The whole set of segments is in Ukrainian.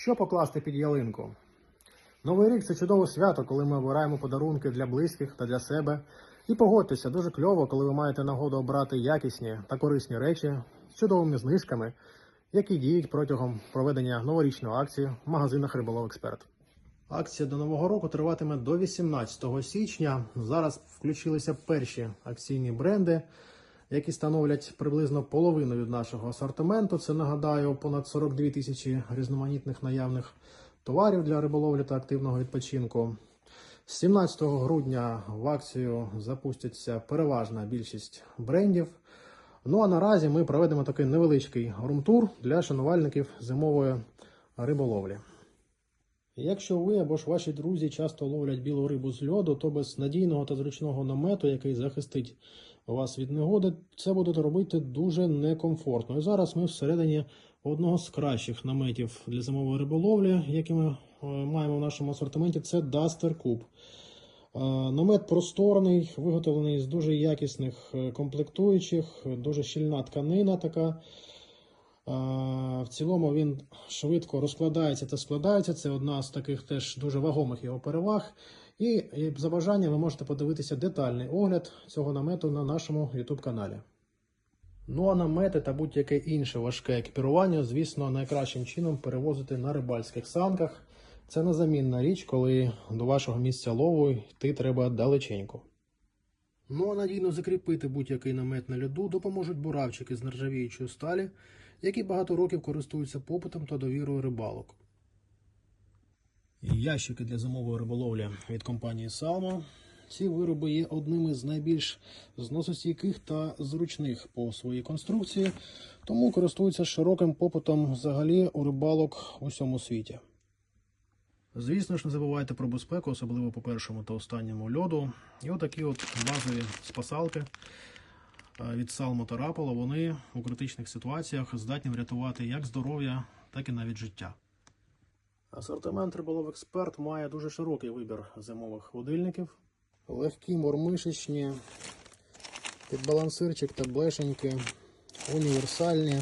Що покласти під ялинку? Новий рік це чудове свято, коли ми обираємо подарунки для близьких та для себе. І погодьтеся, дуже кльово, коли ви маєте нагоду обрати якісні та корисні речі з чудовими знижками, які діють протягом проведення новорічної акції в магазинах Риболов Експерт. Акція до Нового року триватиме до 18 січня. Зараз включилися перші акційні бренди, які становлять приблизно половину від нашого асортименту. Це нагадаю, понад 42 тисячі різноманітних наявних товарів для риболовлі та активного відпочинку. З 17 грудня в акцію запустяться переважна більшість брендів. Ну а наразі ми проведемо такий невеличкий румтур для шанувальників зимової риболовлі. Якщо ви або ж ваші друзі часто ловлять білу рибу з льоду, то без надійного та зручного намету, який захистить вас від негоди, це буде робити дуже некомфортно. І зараз ми всередині одного з кращих наметів для зимової риболовлі, які ми е, маємо в нашому асортименті, це Duster Cube. Е, Намет просторний, виготовлений з дуже якісних е, комплектуючих, дуже щільна тканина така. В цілому він швидко розкладається та складається. Це одна з таких теж дуже вагомих його переваг. І за бажанням ви можете подивитися детальний огляд цього намету на нашому YouTube каналі. Ну а намети та будь-яке інше важке екіпірування, звісно, найкращим чином перевозити на рибальських санках. Це незамінна річ, коли до вашого місця лову йти треба далеченько. Ну а надійно закріпити будь-який намет на льоду допоможуть буравчики з нержавіючої сталі, які багато років користуються попитом та довірою рибалок. Ящики для зимової риболовлі від компанії Salmo. Ці вироби є одними з найбільш зносостійких та зручних по своїй конструкції, тому користуються широким попитом взагалі у рибалок у всьому світі. Звісно ж, не забувайте про безпеку, особливо по першому та останньому льоду. І отакі от базові спасалки е, від Salmo та Rapala, вони у критичних ситуаціях здатні врятувати як здоров'я, так і навіть життя. Асортимент Риболов Експерт має дуже широкий вибір зимових ходильників. Легкі мормишечні, підбалансирчик та блешеньки, універсальні.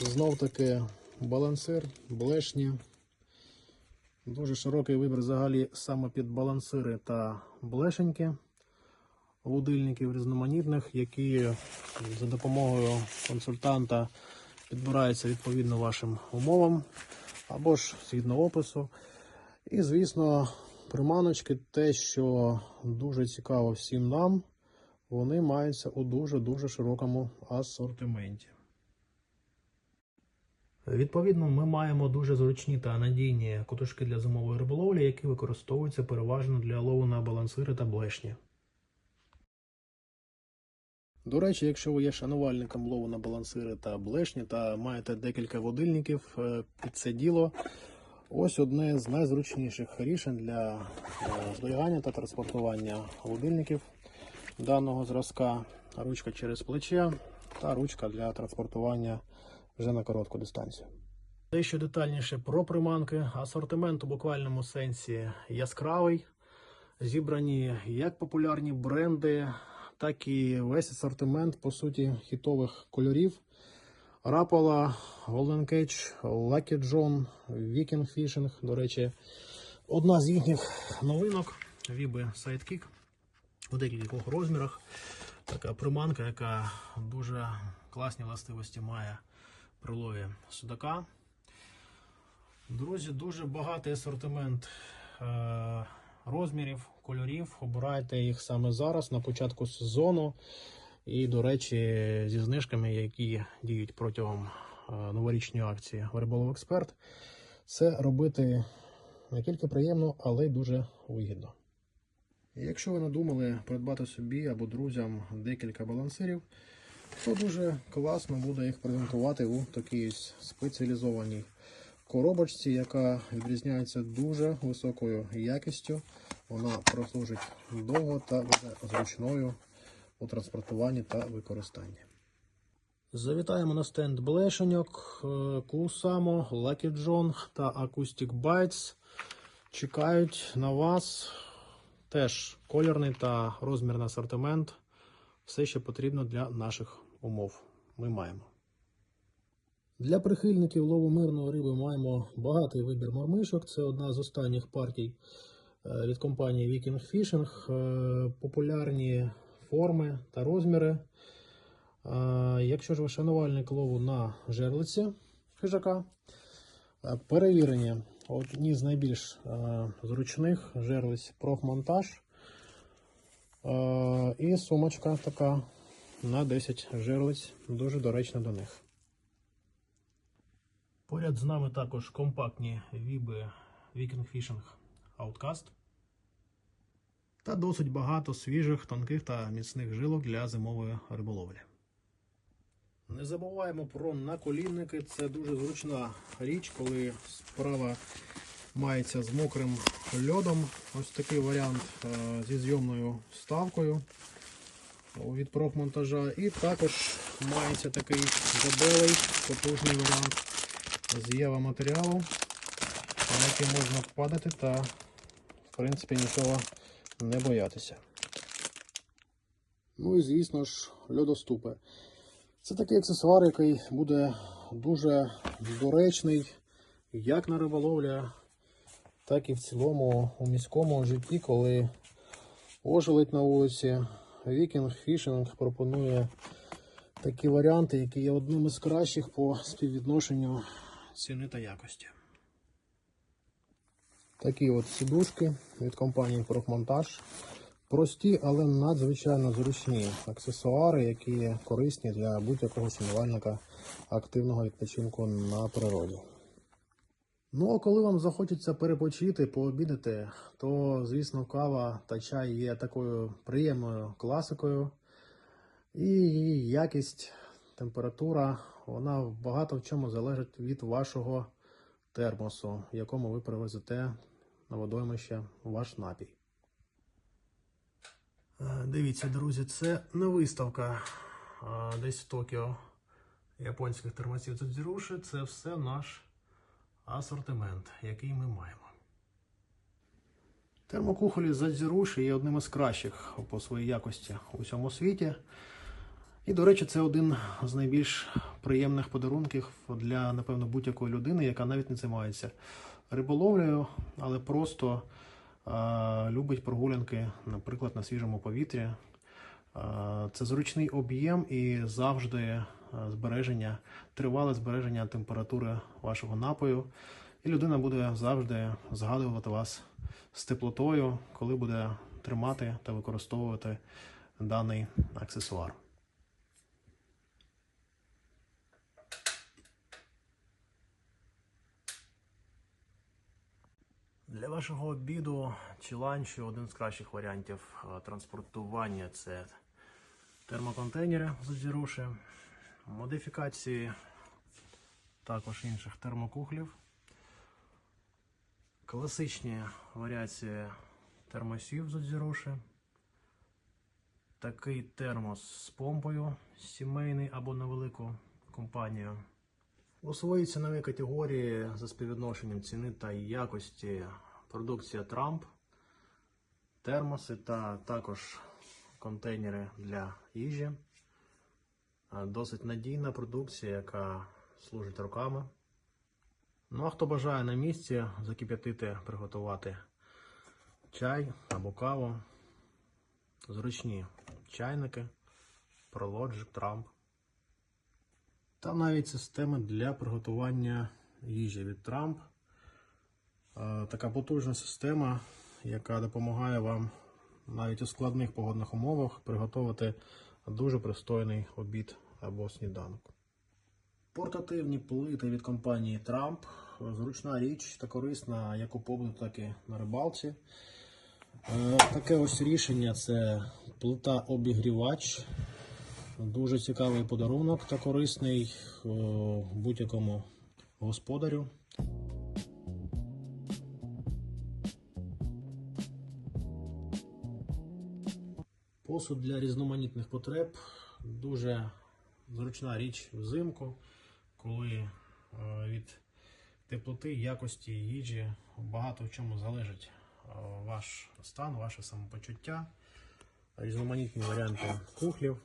Знов таки балансир, блешні. Дуже широкий вибір взагалі саме під балансири та блешеньки водильників різноманітних, які за допомогою консультанта підбираються відповідно вашим умовам або ж згідно опису. І, звісно, приманочки, те, що дуже цікаво всім нам, вони маються у дуже-дуже широкому асортименті. Відповідно, ми маємо дуже зручні та надійні кутушки для зимової риболовлі, які використовуються переважно для лову на балансири та блешні. До речі, якщо ви є шанувальником лову на балансири та блешні та маєте декілька водильників е, під це діло, ось одне з найзручніших рішень для е, зберігання та транспортування водильників даного зразка. Ручка через плече та ручка для транспортування вже на коротку дистанцію. Дещо детальніше про приманки. Асортимент у буквальному сенсі яскравий. Зібрані як популярні бренди, так і весь асортимент, по суті, хітових кольорів. Rapala, Golden Cage, Lucky John, Viking Fishing. До речі, одна з їхніх новинок Vibe Sidekick у декількох розмірах. Така приманка, яка дуже класні властивості має при лові судака. Друзі, дуже багатий асортимент е, розмірів, кольорів. Обирайте їх саме зараз, на початку сезону. І, до речі, зі знижками, які діють протягом е, новорічної акції в Експерт. Це робити не тільки приємно, але й дуже вигідно. Якщо ви надумали придбати собі або друзям декілька балансирів, то дуже класно буде їх презентувати у такій спеціалізованій коробочці, яка відрізняється дуже високою якістю. Вона прослужить довго та буде зручною у транспортуванні та використанні. Завітаємо на стенд блешеньок, Кусамо, Lucky John та Acoustic Bites. Чекають на вас теж кольорний та розмірний асортимент. Все, що потрібно для наших умов. Ми маємо. Для прихильників лову мирної риби маємо багатий вибір мормишок. Це одна з останніх партій е, від компанії Viking Fishing. Е, Популярні форми та розміри. Е, Якщо ж ви шанувальник лову на жерлиці хижака, перевірені одні з найбільш зручних жерлиць профмонтаж. І сумочка така на 10 жерлиць, дуже доречна до них. Поряд з нами також компактні віби Viking Fishing Outcast. Та досить багато свіжих, тонких та міцних жилок для зимової риболовлі. Не забуваємо про наколінники. Це дуже зручна річ, коли справа мається з мокрим льодом. Ось такий варіант е, зі зйомною вставкою від профмонтажа. І також мається такий дебелий, потужний варіант з єва матеріалу, на який можна падати та, в принципі, нічого не боятися. Ну і звісно ж, льодоступи. Це такий аксесуар, який буде дуже доречний як на риболовлі, так і в цілому у міському житті, коли ожеледь на вулиці. Viking Fishing пропонує такі варіанти, які є одним із кращих по співвідношенню ціни та якості. Такі от сідушки від компанії Профмонтаж. Прості, але надзвичайно зручні аксесуари, які корисні для будь-якого сумнівальника активного відпочинку на природі. Ну, а коли вам захочеться перепочити, пообідати, то, звісно, кава та чай є такою приємною класикою. І її якість, температура, вона багато в чому залежить від вашого термосу, в якому ви привезете на водоймище ваш напій. Е, Дивіться, друзі, це не виставка десь в Токіо японських термосів Дзудзіруші. Це все наш асортимент, який ми маємо. Термокухолі Задзіруші є одним із кращих по своїй якості у всьому світі. І, до речі, це один з найбільш приємних подарунків для, напевно, будь-якої людини, яка навіть не займається риболовлею, але просто а, любить прогулянки, наприклад, на свіжому повітрі. А, Це зручний об'єм і завжди збереження, тривале збереження температури вашого напою. І людина буде завжди згадувати вас з теплотою, коли буде тримати та використовувати даний аксесуар. Для вашого обіду чи ланчу один з кращих варіантів е, транспортування це термоконтейнери з Озіруші, модифікації також інших термокухлів, класичні варіації термосів з Озіруші, такий термос з помпою сімейний або на велику компанію. У своїй ціновій категорії за співвідношенням ціни та якості продукція Трамп, термоси та також контейнери для їжі. Досить надійна продукція, яка служить роками. Ну а хто бажає на місці закип'ятити, приготувати чай або каву, зручні чайники, Prologic Trump. Та навіть системи для приготування їжі від Трамп. Така потужна система, яка допомагає вам навіть у складних погодних умовах приготувати дуже пристойний обід або сніданок. Портативні плити від компанії Трамп. Зручна річ та корисна як у побуту, так і на рибалці. Е, Таке ось рішення це плита обігрівач. Дуже цікавий подарунок та корисний е, будь-якому господарю. Посуд для різноманітних потреб. Дуже зручна річ взимку, коли е, від теплоти, якості їжі багато в чому залежить е, ваш стан, ваше самопочуття, різноманітні варіанти кухлів.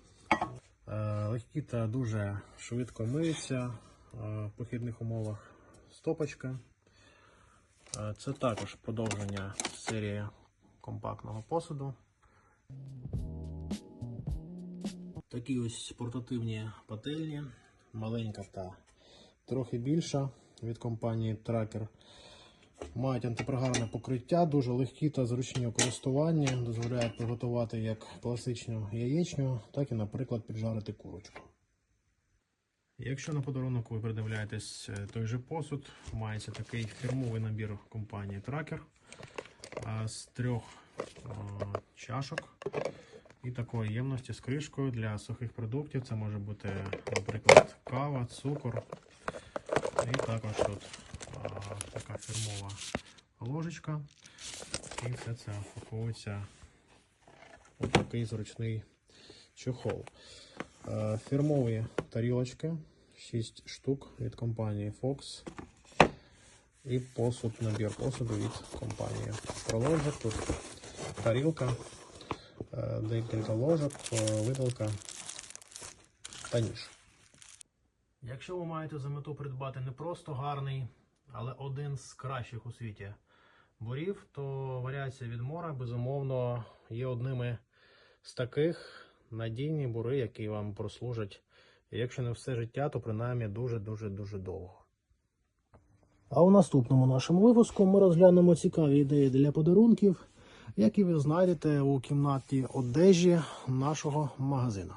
Е, Легкі та дуже швидко миються, в похідних умовах стопочка. Е, Це також продовження серії компактного посуду. Такі ось портативні пательні, маленька та трохи більша від компанії Tracker. Мають антипригарне покриття, дуже легкі та зручні у користуванні, дозволяють приготувати як класичну яєчню, так і, наприклад, піджарити курочку. Якщо на подарунок ви придивляєтесь е, той же посуд, мається такий фірмовий набір компанії Tracker з трьох чашок і такої ємності з кришкою для сухих продуктів. Це може бути, наприклад, кава, цукор. І також тут така фірмова ложечка. І все це упаковується у такий зручний чохол. Е, Фірмові тарілочки 6 штук від компанії Fox. І посуд, набір посуду від компанії Prologic. Тут тарілка, е, декілька ложок, е, видалка та ніж. Якщо ви маєте за мету придбати не просто гарний, але один з кращих у світі борів, то варіація від мора, безумовно, є одними з таких надійні бури, які вам прослужать, якщо не все життя, то принаймні дуже-дуже дуже довго. А у наступному нашому випуску ми розглянемо цікаві ідеї для подарунків, які ви знайдете у кімнаті одежі нашого магазину.